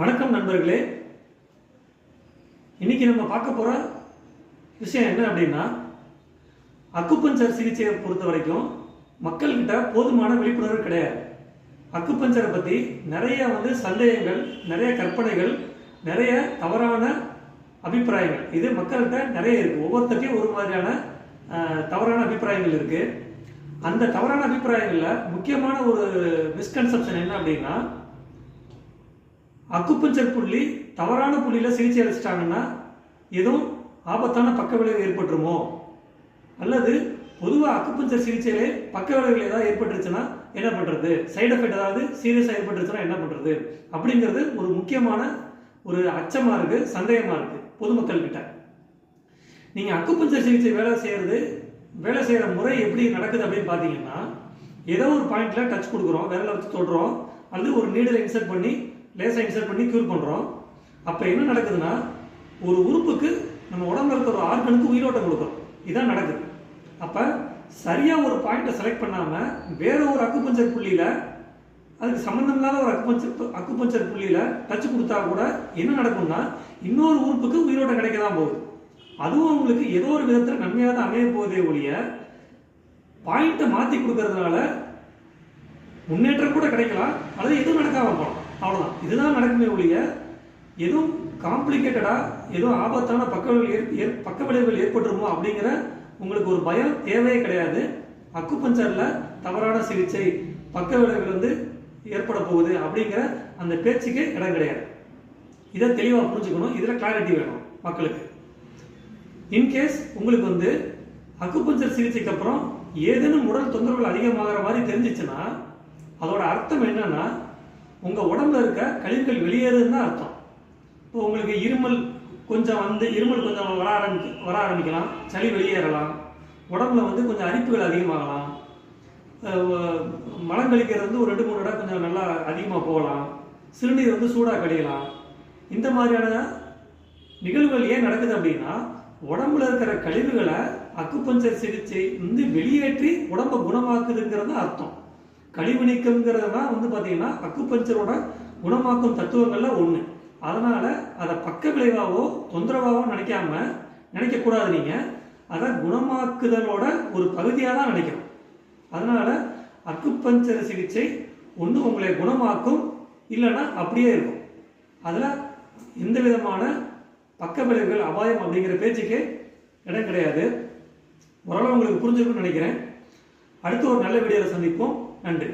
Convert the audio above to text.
வணக்கம் நண்பர்களே. இன்னைக்கு நம்ம பார்க்க போற விஷயம் என்ன அப்படின்னா அக்குப்பஞ்சர் சிகிச்சையை பொறுத்த வரைக்கும் மக்கள்கிட்ட போதுமான விழிப்புணர்வு கிடையாது. அக்குப்பஞ்சரை பத்தி நிறைய வந்து சந்தேகங்கள் நிறைய கற்பனைகள் நிறைய தவறான அபிப்பிராயங்கள். இது மக்கள்கிட்ட நிறைய இருக்கு. ஒவ்வொருத்தட்டையும் ஒரு மாதிரியான தவறான அபிப்பிராயங்கள் இருக்கு. அந்த தவறான அபிப்பிராயங்களில் முக்கியமான ஒரு மிஸ்கன்செப்ஷன் என்ன அப்படின்னா அக்குப்பஞ்சர் புள்ளி தவறான புள்ளியில் சிகிச்சை அளிச்சிட்டாங்கன்னா எதுவும் ஆபத்தான பக்க விளைவு ஏற்பட்டுருமோ? அல்லது பொதுவாக அக்குப்பஞ்சர் சிகிச்சையிலே பக்க விளைவுகள் ஏதாவது ஏற்பட்டுருச்சுன்னா என்ன பண்ணுறது சைடு எஃபெக்ட் ஏதாவது சீரியஸாக ஏற்பட்டுருச்சுன்னா என்ன பண்ணுறது அப்படிங்கிறது ஒரு முக்கியமான ஒரு அச்சமாக இருக்குது சந்தேகமாக இருக்குது பொதுமக்கள் கிட்ட நீங்கள் அக்குப்பஞ்சர் சிகிச்சை வேலை செய்கிறது வேலை செய்கிற முறை எப்படி நடக்குது அப்படின்னு பார்த்தீங்கன்னா ஏதோ ஒரு பாயிண்ட்ல டச் கொடுக்குறோம் விரல வச்சு தொடுறோம் அல்லது ஒரு நீடில் இன்சர்ட் பண்ணி லேசாக இன்சர்ட் பண்ணி க்யூர் பண்ணுறோம் அப்போ என்ன நடக்குதுன்னா ஒரு உறுப்புக்கு நம்ம உடம்புல இருக்கிற ஒரு ஆர்கனுக்கு உயிரோட்டம் கொடுக்குறோம். இதான் நடக்குது. அப்போ சரியாக ஒரு பாயிண்ட்டை செலக்ட் பண்ணாமல் வேற ஒரு அக்குப்பஞ்சர் புள்ளியில் அதுக்கு சம்மந்தம் இல்லாத ஒரு அக்குபஞ்சர் அக்குபஞ்சர் புள்ளியில் டச் கொடுத்தா கூட என்ன நடக்கும்னா இன்னொரு உறுப்புக்கு உயிரோட்டம் கிடைக்க தான் போகுது. அதுவும் உங்களுக்கு ஏதோ ஒரு விதத்தில் நன்மையாக தான் அமைய போதே ஒழிய பாயிண்ட்டை மாற்றி கொடுக்கறதுனால முன்னேற்றம் கூட கிடைக்கலாம் அல்லது எதுவும் நடக்காமல் போகலாம். அவ்வளோதான் இதுதான் நடக்குமே ஒழிய எதுவும் காம்ப்ளிகேட்டடாக எதுவும் ஆபத்தான பக்க ஏற்- பக்க விளைவுகள் ஏற்பட்டுருமோ அப்படிங்கிற உங்களுக்கு ஒரு பயம் தேவையே கிடையாது. அக்குப்பஞ்சரில் தவறான சிகிச்சை பக்க விளைவுகள் வந்து ஏற்பட போகுது அப்படிங்கிற அந்த பேச்சுக்கே இடம் கிடையாது. இதை தெளிவாக புரிஞ்சுக்கணும். இதில் கிளாரிட்டி வேணும் மக்களுக்கு. இன்கேஸ் உங்களுக்கு வந்து அக்குப்பஞ்சர் சிகிச்சைக்கு அப்புறம் ஏதேனும் உடல் தொந்தரவுகள் அதிகமாகிற மாதிரி தெரிஞ்சிச்சுன்னா அதோட அர்த்தம் என்னன்னா உங்கள் உடம்புல இருக்க கழிவுகள் வெளியேறுதுன்னு தான் அர்த்தம். இப்போ உங்களுக்கு இருமல் கொஞ்சம் வந்து இருமல் கொஞ்சம் வர ஆரம்பி வர ஆரம்பிக்கலாம் சளி வெளியேறலாம் உடம்புல வந்து கொஞ்சம் அரிப்புகள் அதிகமாகலாம் மலம் கழிக்கிறது வந்து ஒரு ரெண்டு மூணு இடம் கொஞ்சம் நல்லா அதிகமாக போகலாம் சிறுநீர் வந்து சூடாக கழியலாம். இந்த மாதிரியான நிகழ்வுகள் ஏன் நடக்குது அப்படின்னா உடம்புல இருக்கிற கழிவுகளை அக்குப்பஞ்சர் சிகிச்சை வந்து வெளியேற்றி உடம்ப குணமாக்குதுங்கிறது தான் அர்த்தம். கழிவு நீக்கம்ங்கிறது தான் வந்து பார்த்தீங்கன்னா அக்குப்பஞ்சரோட குணமாக்கும் தத்துவங்கள்ல ஒன்று அதனால அதை பக்க விளைவாவோ தொந்தரவாவோ நினைக்காம நினைக்கக்கூடாது நீங்க. அதை குணமாக்குதலோட ஒரு பகுதியாக தான் நினைக்கணும். அதனால அக்குப்பஞ்சர சிகிச்சை ஒன்று உங்களை குணமாக்கும் இல்லைன்னா அப்படியே இருக்கும். அதில் எந்த விதமான பக்க விளைவுகள் அபாயம் அப்படிங்கிற பேச்சுக்கே இடம் கிடையாது. ஓரளவு உங்களுக்கு புரிஞ்சிருக்கும்னு நினைக்கிறேன். அடுத்து ஒரு நல்ல வீடியோவில் சந்திப்போம். நன்றி